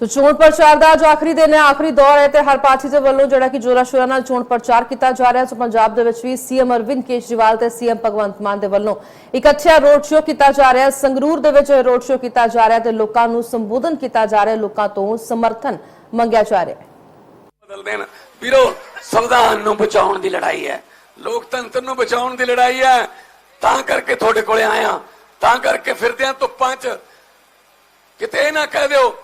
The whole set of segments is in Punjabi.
ਸੋ ਚੋਣ ਪ੍ਰਚਾਰ ਦਾ ਅੱਜ ਆਖਰੀ ਦਿਨ ਹੈ, ਆਖਰੀ ਦੌਰ ਹੈ ਤੇ ਹਰ ਪਾਰਟੀ ਦੇ ਵੱਲੋਂ ਜਿਹੜਾ ਕਿ ਜੋਰਾ ਸ਼ੋਰਾ ਨਾਲ ਚੋਣ ਪ੍ਰਚਾਰ ਕੀਤਾ ਜਾ ਰਿਹਾ ਹੈ। ਸੋ ਪੰਜਾਬ ਦੇ ਵਿੱਚ ਵੀ ਸੀਐਮ ਅਰਵਿੰਦ ਕੇਜਰੀਵਾਲ ਤੇ ਸੀਐਮ ਭਗਵੰਤ ਮਾਨ ਦੇ ਵੱਲੋਂ ਇੱਕ ਅੱਛਾ ਰੋਡ ਸ਼ੋਅ ਕੀਤਾ ਜਾ ਰਿਹਾ ਹੈ। ਸੰਗਰੂਰ ਦੇ ਵਿੱਚ ਰੋਡ ਸ਼ੋਅ ਕੀਤਾ ਜਾ ਰਿਹਾ ਤੇ ਲੋਕਾਂ ਨੂੰ ਸੰਬੋਧਨ ਕੀਤਾ ਜਾ ਰਿਹਾ ਲੋਕਾਂ ਤੋਂ ਸਮਰਥਨ ਮੰਗਿਆ ਜਾ ਰਿਹਾ ਹੈ। ਬਦਲ ਦੇਣ ਵੀਰੋ, ਸੰਵਿਧਾਨ ਨੂੰ ਬਚਾਉਣ ਦੀ ਲੜਾਈ ਹੈ। ਲੋਕਤੰਤਰ ਨੂੰ ਬਚਾਉਣ ਦੀ ਲੜਾਈ ਹੈ। ਤਾਂ ਕਰਕੇ ਤੁਹਾਡੇ ਕੋਲੇ ਆਇਆ, ਤਾਂ ਕਰਕੇ ਫਿਰਦੇ ਆ ਧੁੱਪਾਂ 'ਚ। ਕਿਤੇ ਇਹ ਨਾ ਕਹਿ ਦਿਓ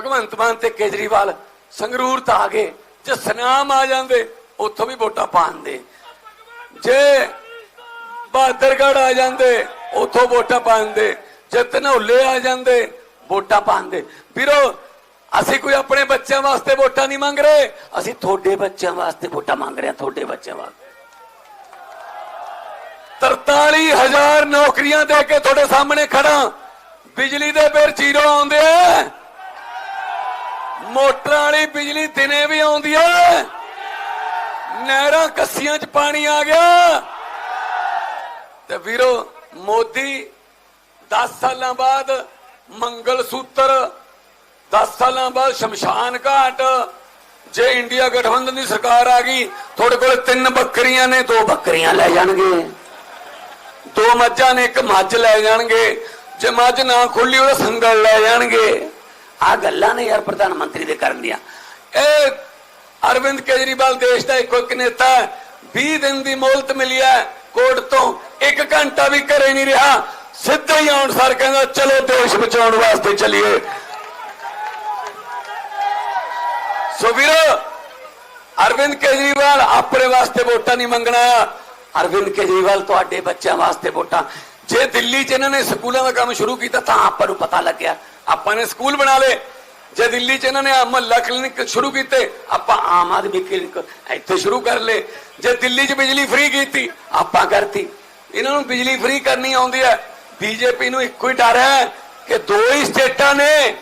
ਭਗਵੰਤ ਮਾਨ ਤੇ ਕੇਜਰੀਵਾਲ ਸੰਗਰੂਰ ਤਾਂ ਆ ਗਏ। ਜੇ ਸਨਾਮ ਆ ਜਾਂਦੇ, ਉੱਥੋਂ ਵੀ ਵੋਟਾਂ ਪਾਉਂਦੇ ਜੇ ਬਹਾਦਰਗੜ੍ਹ ਆ ਜਾਂਦੇ, ਉੱਥੋਂ ਵੋਟਾਂ ਪਾਉਂਦੇ ਜੇ ਧਨੌਲੇ ਆ ਜਾਂਦੇ, ਵੋਟਾਂ ਪਾਉਂਦੇ ਵੀਰੋ, ਅਸੀਂ ਕੋਈ ਆਪਣੇ ਬੱਚਿਆਂ ਵਾਸਤੇ ਵੋਟਾਂ ਨਹੀਂ ਮੰਗ ਰਹੇ। ਅਸੀਂ ਤੁਹਾਡੇ ਬੱਚਿਆਂ ਵਾਸਤੇ ਵੋਟਾਂ ਮੰਗ ਰਹੇ ਹਾਂ, ਤੁਹਾਡੇ ਬੱਚਿਆਂ ਵਾਸਤੇ। 43000 ਨੌਕਰੀਆਂ ਦੇ ਕੇ ਤੁਹਾਡੇ ਸਾਹਮਣੇ ਖੜਾ ਬਿਜਲੀ ਦੇ ਬਿੱਲ ਜ਼ੀਰੋ ਆਉਂਦੇ ਆ। ਮੋਟਰਾਂ ਵਾਲੀ ਬਿਜਲੀ ਦਿਨੇ ਵੀ ਆਉਂਦੀ ਹੈ ਨਹਿਰਾਂ ਕੱਸੀਆਂ 'ਚ ਪਾਣੀ ਆ ਗਿਆ। ਤੇ ਵੀਰੋ, ਮੋਦੀ 10 ਸਾਲਾਂ ਬਾਅਦ ਮੰਗਲ ਸੂਤਰ 10 ਸਾਲਾਂ ਬਾਅਦ ਸ਼ਮਸ਼ਾਨ ਘਾਟ, ਜੇ ਇੰਡੀਆ ਗਠਬੰਧਨ ਦੀ ਸਰਕਾਰ ਆ ਗਈ, ਤੁਹਾਡੇ ਕੋਲ ਤਿੰਨ ਬੱਕਰੀਆਂ ਨੇ, ਦੋ ਬੱਕਰੀਆਂ ਲੈ ਜਾਣਗੇ। ਦੋ ਮੱਝਾਂ ਨੇ, ਇੱਕ ਮੱਝ ਲੈ ਜਾਣਗੇ। ਜੇ ਮੱਝ ਨਾ ਖੁੱਲੀ, ਉਹਦਾ ਸੰਗਲ ਲੈ ਜਾਣਗੇ। ਆ ਗੱਲਾਂ ਨੇ ਯਾਰ ਪ੍ਰਧਾਨ ਮੰਤਰੀ ਦੇ ਕਰਨ ਦੀਆਂ। ਇਹ ਅਰਵਿੰਦ ਕੇਜਰੀਵਾਲ ਦੇਸ਼ ਦਾ ਇੱਕੋ ਇੱਕ ਨੇਤਾ ਹੈ। 20 ਦਿਨ ਦੀ ਮੌਲਤ ਮਿਲੀ ਹੈ। ਕੋਰਟ ਤੋਂ ਇੱਕ ਘੰਟਾ ਵੀ ਘਰੇ ਨਹੀਂ ਰਿਹਾ। ਸਿੱਧਾ ਹੀ ਆਉਣ ਸਰ ਕਹਿੰਦਾ, ਚਲੋ ਦੇਸ਼ ਬਚਾਉਣ ਵਾਸਤੇ ਚੱਲੀਏ। ਸੋ ਵੀਰੋ, ਅਰਵਿੰਦ ਕੇਜਰੀਵਾਲ ਆਪਣੇ ਵਾਸਤੇ ਵੋਟਾਂ ਨਹੀਂ ਮੰਗਣਾ ਅਰਵਿੰਦ ਕੇਜਰੀਵਾਲ ਤੁਹਾਡੇ ਬੱਚਿਆਂ ਵਾਸਤੇ ਵੋਟਾਂ। ਜੇ ਦਿੱਲੀ 'ਚ ਇਹਨਾਂ ਨੇ ਸਕੂਲਾਂ ਦਾ ਕੰਮ ਸ਼ੁਰੂ ਕੀਤਾ ਤਾਂ ਆਪਾਂ ਨੂੰ ਪਤਾ ਲੱਗਿਆ। ਆਪਾਂ ਨੇ ਸਕੂਲ ਬਣਾ ਲਏ। ਜੇ ਦਿੱਲੀ 'ਚ ਇਹਨਾਂ ਨੇ ਮਹੱਲਾ ਕਲੀਨਿਕ ਸ਼ੁਰੂ ਕੀਤੇ, ਆਪਾਂ ਆਮ ਆਦਮੀ ਕਲੀਨਿਕ ਇੱਥੇ ਸ਼ੁਰੂ ਕਰ ਲਏ। ਜੇ ਦਿੱਲੀ 'ਚ ਬਿਜਲੀ ਫ੍ਰੀ ਕੀਤੀ, ਆਪਾਂ ਕਰਤੀ। ਇਹਨਾਂ ਨੂੰ ਬਿਜਲੀ ਫ੍ਰੀ ਕਰਨੀ ਆਉਂਦੀ ਹੈ। ਬੀਜੇਪੀ ਨੂੰ ਇੱਕੋ ਹੀ ਡਰ ਹੈ ਕਿ ਦੋ ਹੀ ਸਟੇਟਾਂ ਨੇ,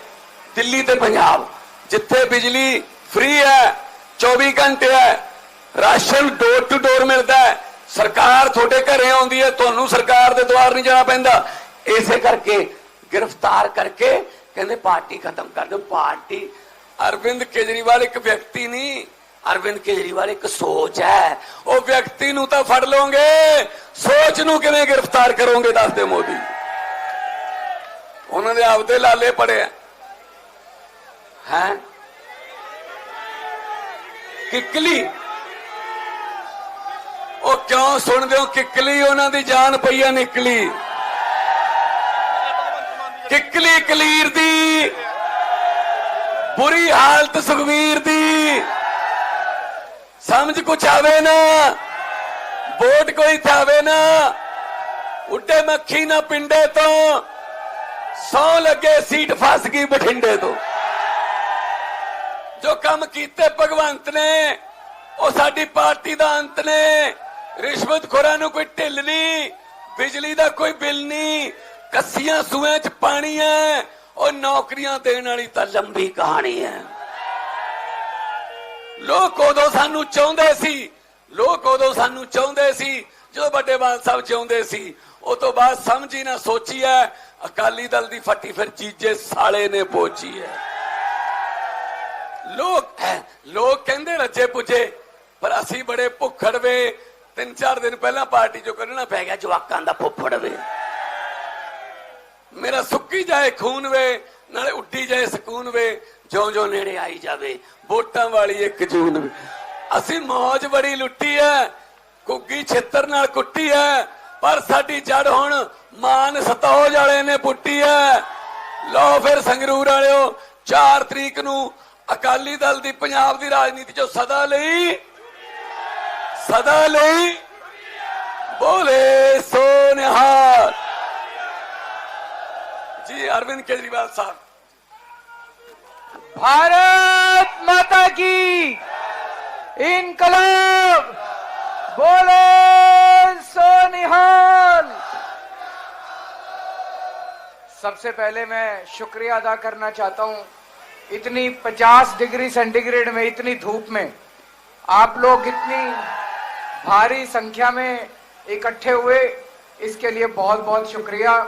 ਦਿੱਲੀ ਤੇ ਪੰਜਾਬ। ਜਿੱਥੇ ਬਿਜਲੀ ਫ੍ਰੀ ਹੈ 24 ਘੰਟੇ ਹੈ, ਰਾਸ਼ਨ ਡੋਰ ਟੂ ਡੋਰ ਮਿਲਦਾ ਹੈ। ਸਰਕਾਰ ਤੁਹਾਡੇ ਘਰੇ ਆਉਂਦੀ ਹੈ, ਤੁਹਾਨੂੰ ਸਰਕਾਰ ਦੇ ਦੁਆਰ ਨਹੀਂ ਜਾਣਾ ਪੈਂਦਾ। ਇਸੇ ਕਰਕੇ ਗ੍ਰਿਫਤਾਰ ਕਰਕੇ ਕਹਿੰਦੇ ਪਾਰਟੀ ਖਤਮ ਕਰ ਦਿਓ, ਪਾਰਟੀ ਅਰਵਿੰਦ ਕੇਜਰੀਵਾਲ ਇੱਕ ਵਿਅਕਤੀ ਨਹੀਂ, ਅਰਵਿੰਦ ਕੇਜਰੀਵਾਲ ਇੱਕ ਸੋਚ ਹੈ। ਉਹ ਵਿਅਕਤੀ ਨੂੰ ਤਾਂ ਫੜ ਲਓਗੇ, ਸੋਚ ਨੂੰ ਕਿਵੇਂ ਗ੍ਰਿਫਤਾਰ ਕਰੋਗੇ ਦੱਸ ਦਿਓ ਮੋਦੀ ਉਹਨਾਂ ਦੇ ਆਪਦੇ ਲਾਲੇ ਪੜੇ ਹੈ ਹੈ? ਕਿਕਲੀ। ਉਹ ਕਿਉਂ ਸੁਣਦੇ ਹੋ? ਕਿਕਲੀ ਉਹਨਾਂ ਦੀ ਜਾਨ ਪਈਆ ਨਿਕਲੀ। ਕਿਕਲੀ ਕਲੀਰ ਦੀ, ਬੁਰੀ ਹਾਲਤ ਸੁਖਵੀਰ ਦੀ। ਸਮਝ ਕੁਛ ਆਵੇ ਨਾ, ਵੋਟ ਕੋਈ ਥਾਵੇ ਨਾ, ਉੱਡੇ ਮੱਖੀ ਨਾ ਪਿੰਡੇ ਤੋਂ, ਸੌ ਲੱਗੇ ਸੀਟ ਫਸ ਗਈ ਬਠਿੰਡੇ ਤੋਂ। ਜੋ ਕੰਮ ਕੀਤੇ ਭਗਵੰਤ ਨੇ, ਉਹ ਸਾਡੀ ਪਾਰਟੀ ਦਾ ਅੰਤ ਨੇ। ਰਿਸ਼ਵਤ ਰਿਸ਼ਵਤਖੋਰਾਂ ਨੂੰ ਕੋਈ ਢਿੱਲ ਨਹੀਂ, ਬਿਜਲੀ ਦਾ ਕੋਈ ਬਿੱਲ ਨਹੀਂ ਕੱਸੀਆਂ ਸੂਆਂ 'ਚ ਪਾਣੀ ਹੈ ਉਹ ਨੌਕਰੀਆਂ ਦੇਣ ਵਾਲੀ ਤਾਂ ਲੰਬੀ ਕਹਾਣੀ ਹੈ ਲੋਕ ਉਦੋਂ ਸਾਨੂੰ ਚਾਹੁੰਦੇ ਸੀ, ਲੋਕ ਉਦੋਂ ਸਾਨੂੰ ਚਾਹੁੰਦੇ ਸੀ, ਜਦੋਂ ਵੱਡੇ ਬਾਲ ਸਾਹਿਬ ਚਾਹੁੰਦੇ ਸੀ। ਉਹ ਤੋਂ ਬਾਅਦ ਸਮਝੀ ਨਾ ਸੋਚੀ ਹੈ ਅਕਾਲੀ ਦਲ ਦੀ ਫੱਟੀ ਫਿਰ ਚੀਜੇ ਸਾਲੇ ਨੇ ਪੋਚੀ ਹੈ ਲੋਕ ਲੋਕ ਕਹਿੰਦੇ ਰੱਜੇ ਪੁੱਜੇ, ਪਰ ਅਸੀਂ ਬੜੇ ਭੁੱਖੜ ਵੇ, ਤਿੰਨ ਚਾਰ ਦਿਨ ਪਹਿਲਾਂ ਪਾਰਟੀ ਚੋਂ ਕੱਢਣਾ ਪੈ ਗਿਆ, ਜਵਾਕਾਂ ਦਾ ਫੁੱਫੜ ਵੇ। ਮੇਰਾ ਸੁੱਕੀ ਜਾਏ ਖੂਨ ਵੇ, ਨਾਲੇ ਉੱਡੀ ਜਾਏ ਸਕੂਨ ਵੇ ਜਿਉਂ ਜਿਉਂ ਨੇੜੇ ਆਈ ਜਾਵੇ। ਵੋਟਾਂ ਵਾਲੀ ਇੱਕ ਜੂਨ ਵੇ। ਅਸੀਂ ਮੌਜ ਬੜੀ ਲੁੱਟੀ ਐ ਕੁੱਗੀ ਛਿੱਤਰ ਨਾਲ ਕੁੱਟੀ ਐ, ਪਰ ਸਾਡੀ ਜੜ ਹੁਣ ਮਾਨ ਸਤੌਜ ਵਾਲੇ ਨੇ ਪੁੱਟੀ ਐ। ਲਓ ਫਿਰ ਸੰਗਰੂਰ ਵਾਲਿਓ 4 ਤਰੀਕ ਨੂੰ ਅਕਾਲੀ ਦਲ ਦੀ ਪੰਜਾਬ ਦੀ ਰਾਜਨੀਤੀ ਚੋਂ ਸਦਾ ਲਈ ਸਦਾ ਲਈ ਬੋਲੇ। अरविंद केजरीवाल साहब। भारत माता की इनकलाब, बोले सोनिहाल। सबसे पहले मैं शुक्रिया अदा करना चाहता हूँ। इतनी 50 डिग्री सेंटीग्रेड में, इतनी धूप में, आप लोग इतनी भारी संख्या में इकट्ठे हुए, इसके लिए बहुत बहुत शुक्रिया।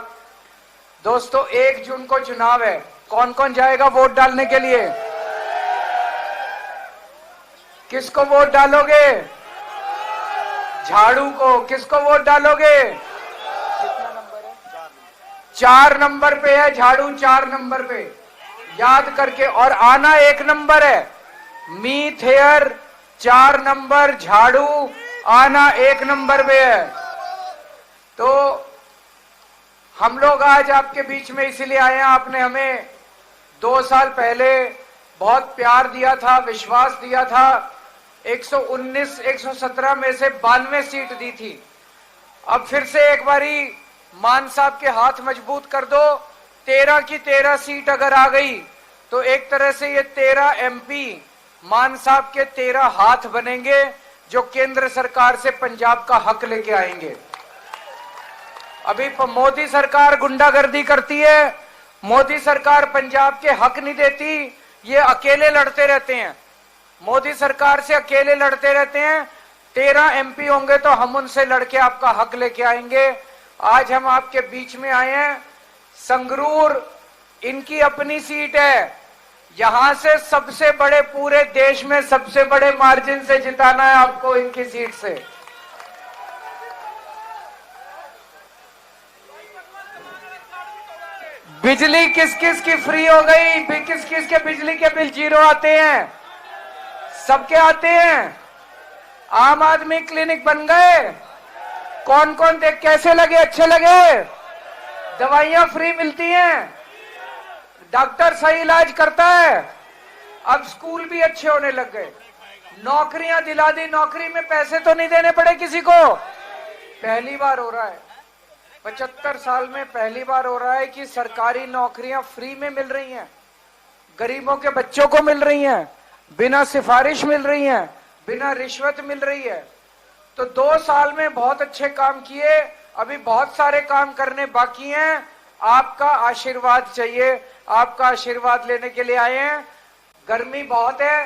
दोस्तों, एक जून को चुनाव है। कौन कौन जाएगा वोट डालने के लिए? किसको वोट डालोगे? झाड़ू को। किसको वोट डालोगे? चार नंबर पे है झाड़ू, चार नंबर पे। याद करके, और आना एक नंबर है। मीथ हेयर, चार नंबर, झाड़ू, आना एक नंबर पे है तो हम लोग आज आपके बीच में इसलिए आए हैं, आपने हमें दो साल पहले बहुत प्यार दिया था, विश्वास दिया था। 119 117 में से बानवे सीट दी थी। अब फिर से एक बारी मान साहब के हाथ मज़बूत कर दो। तेरह की तेरह सीट अगर आ गई तो एक तरह से ये तेरह एमपी मान साहब के तेरह हाथ बनेंगे, जो केंद्र सरकार से पंजाब का हक लेके आएँगे। अभी मोदी सरकार गुंडागर्दी करती है। मोदी सरकार पंजाब के हक नहीं देती। ये अकेले लड़ते रहते हैं। मोदी सरकार से अकेले लड़ते रहते हैं। तेरह एमपी होंगे तो हम उनसे लड़के आपका हक लेके आएँगे। आज हम आपके बीच में आए हैं। संगरूर, इनकी अपनी सीट है। यहाँ से सबसे बड़े पूरे देश में सबसे बड़े मार्जिन से जिताना है आपको इनकी सीट से। बिजली किस किस की फ्री हो गई? किस किस के बिजली के बिल ज़ीरो आते हैं? सबके आते हैं? आम आदमी क्लिनिक बन गए? कौन कौन देख, कैसे लगे? अच्छे लगे? दवाइयाँ फ्री मिलती हैं। डॉक्टर सही इलाज करता है। अब स्कूल भी अच्छे होने लग गए। नौकरियाँ दिला दी। नौकरी में पैसे तो नहीं देने पड़े किसी को। पहली बार हो रहा है। पचहत्तर साल में पहली बार हो रहा है कि सरकारी नौकरियाँ फ्री में मिल रही हैं। गरीबों के बच्चों को मिल रही हैं। बिना सिफारिश मिल रही हैं। बिना रिश्वत मिल रही है। तो दो साल में बहुत अच्छे काम किए। अभी बहुत सारे काम करने बाकी हैं। आपका आशीर्वाद चाहिए। आपका आशीर्वाद लेने के लिए आए हैं। गर्मी बहुत है।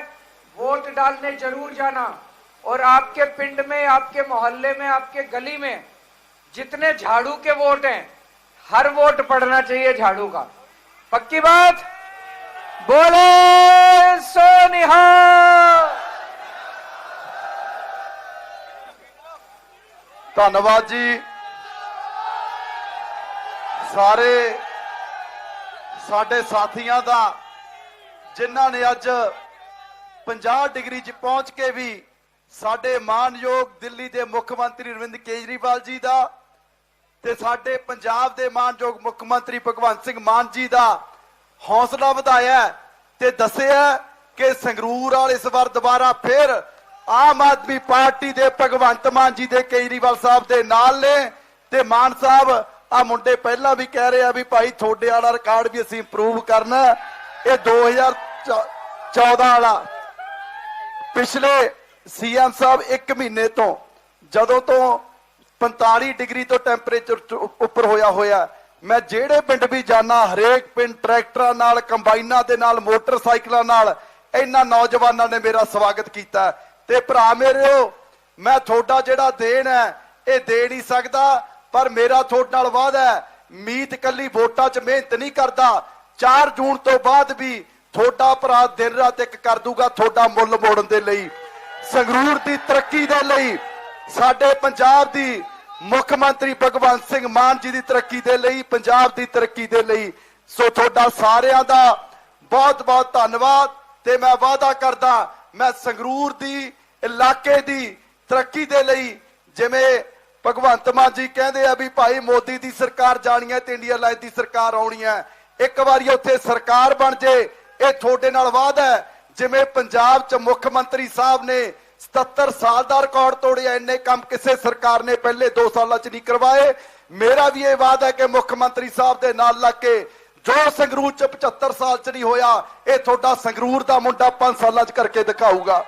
वोट डालने ज़रूर जाना। और आपके पिंड में, आपके मोहल्ले में, आपके गली में जितने झाड़ू के वोट हैं हर वोट पड़ना चाहिए झाड़ू का पक्की बात बोले सोनिहा ਧੰਨਵਾਦ ਜੀ ਸਾਰੇ ਸਾਡੇ ਸਾਥੀਆਂ ਦਾ ਜਿਨ੍ਹਾਂ ਨੇ ਅੱਜ 50 ਡਿਗਰੀ 'ਚ ਪਹੁੰਚ ਕੇ ਵੀ ਸਾਡੇ ਮਾਨਯੋਗ ਦਿੱਲੀ ਦੇ ਮੁੱਖ ਮੰਤਰੀ ਅਰਵਿੰਦ ਕੇਜਰੀਵਾਲ ਜੀ ਦਾ ਤੇ ਸਾਡੇ ਪੰਜਾਬ ਦੇ ਮਾਨਯੋਗ ਮੁੱਖ ਮੰਤਰੀ ਭਗਵੰਤ ਸਿੰਘ ਮਾਨ ਜੀ ਦਾ ਹੌਸਲਾ ਵਧਾਇਆ ਤੇ ਦੱਸਿਆ ਕਿ ਸੰਗਰੂਰ ਵਾਲ ਇਸ ਵਾਰ ਦੁਬਾਰਾ ਫਿਰ ਆਮ ਆਦਮੀ ਪਾਰਟੀ ਦੇ ਭਗਵੰਤ ਮਾਨ ਜੀ ਦੇ ਕੇਜਰੀਵਾਲ ਸਾਹਿਬ ਦੇ ਨਾਲ ਨੇ ਤੇ ਮਾਨ ਸਾਹਿਬ ਆ ਮੁੰਡੇ ਪਹਿਲਾਂ ਵੀ ਕਹਿ ਰਹੇ ਆ ਵੀ ਭਾਈ ਤੁਹਾਡੇ ਵਾਲਾ ਰਿਕਾਰਡ ਵੀ ਅਸੀਂ ਇੰਪਰੂਵ ਕਰਨਾ ਹੈ। ਇਹ 2014 ਵਾਲਾ ਪਿਛਲੇ ਸੀਐਮ ਸਾਹਿਬ 1 ਮਹੀਨੇ ਤੋਂ, ਜਦੋਂ ਤੋਂ 45 ਡਿਗਰੀ ਤੋਂ ਟੈਂਪਰੇਚਰ ਉੱਪਰ ਹੋਇਆ ਹੋਇਆ। ਮੈਂ ਜਿਹੜੇ ਪਿੰਡ ਵੀ ਜਾਣਾ ਹਰੇਕ ਪਿੰਡ ਟਰੈਕਟਰਾਂ ਨਾਲ, ਕੰਬਾਈਨਾਂ ਦੇ ਨਾਲ, ਮੋਟਰਸਾਈਕਲਾਂ ਨਾਲ, ਇਹਨਾਂ ਨੌਜਵਾਨਾਂ ਨੇ ਮੇਰਾ ਸਵਾਗਤ ਕੀਤਾ। ਤੇ ਭਰਾ ਮੇਰਿਓ, ਮੈਂ ਤੁਹਾਡਾ ਜਿਹੜਾ ਦੇਣ ਹੈ, ਇਹ ਦੇ ਨਹੀਂ ਸਕਦਾ, ਪਰ ਮੇਰਾ ਤੁਹਾਡੇ ਨਾਲ ਵਾਅਦਾ ਹੈ, ਮੀਤ ਕੱਲੀ ਵੋਟਾਂ 'ਚ ਮਿਹਨਤ ਨਹੀਂ ਕਰਦਾ। 4 ਜੂਨ ਤੋਂ ਬਾਅਦ ਵੀ ਤੁਹਾਡਾ ਭਰਾ ਦਿਨ ਰਾਤ ਇੱਕ ਕਰ ਦੂਗਾ, ਤੁਹਾਡਾ ਮੁੱਲ ਮੋੜਨ ਦੇ ਲਈ। ਸੰਗਰੂਰ ਦੀ ਤਰੱਕੀ ਦੇ ਲਈ ਸਾਡੇ ਪੰਜਾਬ ਦੀ ਮੁੱਖ ਮੰਤਰੀ ਭਗਵੰਤ ਸਿੰਘ ਮਾਨ ਜੀ ਦੀ ਤਰੱਕੀ ਦੇ ਲਈ, ਪੰਜਾਬ ਦੀ ਤਰੱਕੀ ਦੇ ਲਈ, ਸੋ ਤੁਹਾਡਾ ਸਾਰਿਆਂ ਦਾ ਬਹੁਤ ਬਹੁਤ ਧੰਨਵਾਦ ਤੇ ਮੈਂ ਵਾਅਦਾ ਕਰਦਾ, ਮੈਂ ਸੰਗਰੂਰ ਦੀ, ਇਲਾਕੇ ਦੀ ਤਰੱਕੀ ਦੇ ਲਈ ਜਿਵੇਂ ਭਗਵੰਤ ਮਾਨ ਜੀ ਕਹਿੰਦੇ ਆ ਵੀ ਭਾਈ ਮੋਦੀ ਦੀ ਸਰਕਾਰ ਜਾਣੀ ਹੈ ਤੇ ਇੰਡੀਆ ਲਾਈਨ ਦੀ ਸਰਕਾਰ ਆਉਣੀ ਹੈ। ਇੱਕ ਵਾਰੀ ਉੱਥੇ ਸਰਕਾਰ ਬਣ ਜੇ, ਇਹ ਤੁਹਾਡੇ ਨਾਲ ਵਾਅਦਾ ਹੈ। ਜਿਵੇਂ ਪੰਜਾਬ 'ਚ ਮੁੱਖ ਮੰਤਰੀ ਸਾਹਿਬ ਨੇ 77 ਸਾਲ ਦਾ ਰਿਕਾਰਡ ਤੋੜਿਆ, ਇੰਨੇ ਕੰਮ ਕਿਸੇ ਸਰਕਾਰ ਨੇ ਪਹਿਲੇ 2 ਸਾਲਾਂ 'ਚ ਨਹੀਂ ਕਰਵਾਏ। ਮੇਰਾ ਵੀ ਇਹ ਵਾਅਦਾ ਹੈ ਕਿ ਮੁੱਖ ਮੰਤਰੀ ਸਾਹਿਬ ਦੇ ਨਾਲ ਲੱਗ ਕੇ ਜੋ ਸੰਗਰੂਰ 'ਚ 75 ਸਾਲ 'ਚ ਨਹੀਂ ਹੋਇਆ, ਇਹ ਤੁਹਾਡਾ ਸੰਗਰੂਰ ਦਾ ਮੁੰਡਾ 5 ਸਾਲਾਂ 'ਚ ਕਰਕੇ ਦਿਖਾਊਗਾ।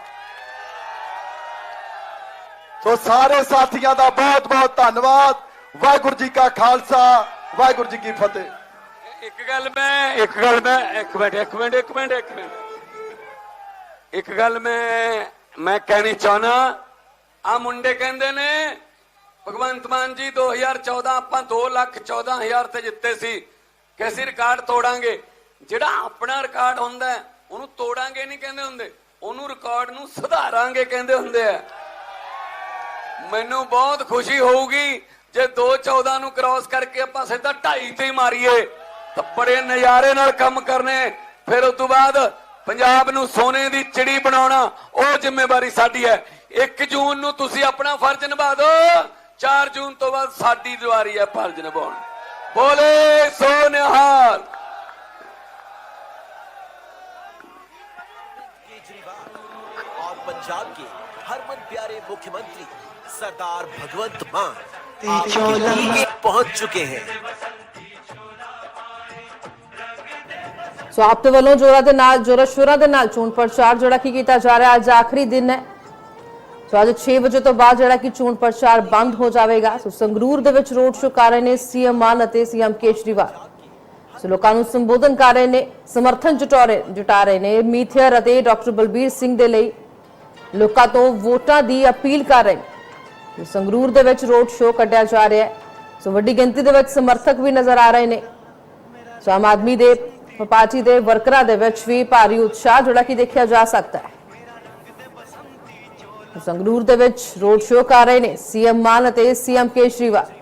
ਸੋ ਸਾਰੇ ਸਾਥੀਆਂ ਦਾ ਬਹੁਤ ਬਹੁਤ ਧੰਨਵਾਦ। ਵਾਹਿਗੁਰੂ ਜੀ ਕਾ ਖਾਲਸਾ, ਵਾਹਿਗੁਰੂ ਜੀ ਕੀ ਫਤਿਹ। ਇੱਕ ਗੱਲ ਮੈਂ, ਇੱਕ ਗੱਲ ਮੈਂ ਇੱਕ ਮਿੰਟ ਇੱਕ ਮਿੰਟ ਇੱਕ ਮਿੰਟ ਇੱਕ ਮਿੰਟ। ਇੱਕ ਗੱਲ ਮੈਂ ਮੈਂ ਕਹਿਣੀ ਚਾਹਨਾ ਆ ਮੁੰਡੇ ਕਹਿੰਦੇ ਨੇ, ਭਗਵੰਤ ਮਾਨ ਜੀ 2014 ਆਪਾਂ 2 ਲੱਖ 14 ਹਜ਼ਾਰ ਤੇ ਜਿੱਤੇ ਸੀ, ਕਿ ਰਿਕਾਰਡ ਤੋੜਾਂਗੇ। ਜਿਹੜਾ ਆਪਣਾ ਰਿਕਾਰਡ ਹੁੰਦਾ, ਉਹਨੂੰ ਤੋੜਾਂਗੇ ਨਹੀਂ ਕਹਿੰਦੇ ਹੁੰਦੇ। ਉਹਨੂੰ ਰਿਕਾਰਡ ਨੂੰ ਸੁਧਾਰਾਂਗੇ ਕਹਿੰਦੇ ਹੁੰਦੇ ਆ। ਮੈਨੂੰ ਬਹੁਤ ਖੁਸ਼ੀ ਹੋਊਗੀ, ਜੇ 214 ਨੂੰ ਕ੍ਰਾਸ ਕਰਕੇ ਆਪਾਂ ਸਿੱਧਾ 2.5 ਤੇ ਮਾਰੀਏ। ਤਾਂ ਬੜੇ ਨਜ਼ਾਰੇ ਨਾਲ ਕੰਮ ਕਰਨੇ। ਫਿਰ ਉਸ ਤੋਂ ਬਾਅਦ ਪੰਜਾਬ ਨੂੰ ਸੋਨੇ ਦੀ ਚਿੜੀ ਬਣਾਉਣਾ ਉਹ ਜ਼ਿੰਮੇਵਾਰੀ ਸਾਡੀ ਹੈ 1 ਜੂਨ ਨੂੰ ਤੁਸੀਂ ਆਪਣਾ ਫਰਜ਼ ਨਿਭਾ ਦਿਓ 4 ਜੂਨ ਤੋਂ ਬਾਅਦ ਸਾਡੀ ਜ਼ਿੰਮੇਵਾਰੀ ਹੈ ਫਰਜ਼ ਨਿਭਾਉਣ ਬੋਲੇ ਸੋ ਨਿਹਾਲ केजरीवाल और पंजाब के हरमन प्यारे मुख्यमंत्री सरदार भगवंत मान आपके बीच पहुंच चुके हैं ਸੋ ਆਪ ਦੇ ਵੱਲੋਂ ਜੋਰਾਂ ਦੇ ਨਾਲ, ਜੋਰਾਂ ਸ਼ੋਰਾਂ ਦੇ ਨਾਲ ਚੋਣ ਪ੍ਰਚਾਰ ਜਿਹੜਾ ਕੀ ਕੀਤਾ ਜਾ ਰਿਹਾ ਅੱਜ ਆਖਰੀ ਦਿਨ ਹੈ। ਸੋ ਅੱਜ 6 ਵਜੇ ਤੋਂ ਬਾਅਦ ਜਿਹੜਾ ਕਿ ਚੋਣ ਪ੍ਰਚਾਰ ਬੰਦ ਹੋ ਜਾਵੇਗਾ। ਸੋ ਸੰਗਰੂਰ ਦੇ ਵਿੱਚ ਰੋਡ ਸ਼ੋਅ ਕਰ ਰਹੇ ਨੇ ਸੀਐਮ ਮਾਨ ਅਤੇ ਸੀਐਮ ਕੇਜਰੀਵਾਲ। ਸੋ ਲੋਕਾਂ ਨੂੰ ਸੰਬੋਧਨ ਕਰ ਰਹੇ ਨੇ, ਸਮਰਥਨ ਜੁਟਾਰੇ, ਜੁਟਾ ਰਹੇ ਨੇ ਮੀਥਿਅਰ ਅਤੇ ਡਾਕਟਰ ਬਲਬੀਰ ਸਿੰਘ ਦੇ ਲਈ। ਲੋਕਾਂ ਤੋਂ ਵੋਟਾਂ ਦੀ ਅਪੀਲ ਕਰ ਰਹੇ ਨੇ। ਸੰਗਰੂਰ ਦੇ ਵਿੱਚ ਰੋਡ ਸ਼ੋਅ ਕੱਢਿਆ ਜਾ ਰਿਹਾ ਹੈ। ਸੋ ਵੱਡੀ ਗਿਣਤੀ ਦੇ ਵਿੱਚ ਸਮਰਥਕ ਵੀ ਨਜ਼ਰ ਆ ਰਹੇ ਨੇ। ਸੋ ਆਮ ਆਦਮੀ ਦੇ ਪਾਰਟੀ ਦੇ ਵਰਕਰਾਂ ਦੇ ਵਿੱਚ ਵੀ ਭਾਰੀ ਉਤਸ਼ਾਹ, ਜਿਹੜਾ ਕਿ ਦੇਖਿਆ ਜਾ ਸਕਦਾ ਹੈ। ਸੰਗਰੂਰ ਦੇ ਵਿੱਚ ਰੋਡ ਸ਼ੋਅ ਕਰ ਰਹੇ ਨੇ ਸੀਐਮ ਮਾਨ ਅਤੇ ਸੀਐਮ ਕੇਜਰੀਵਾਲ।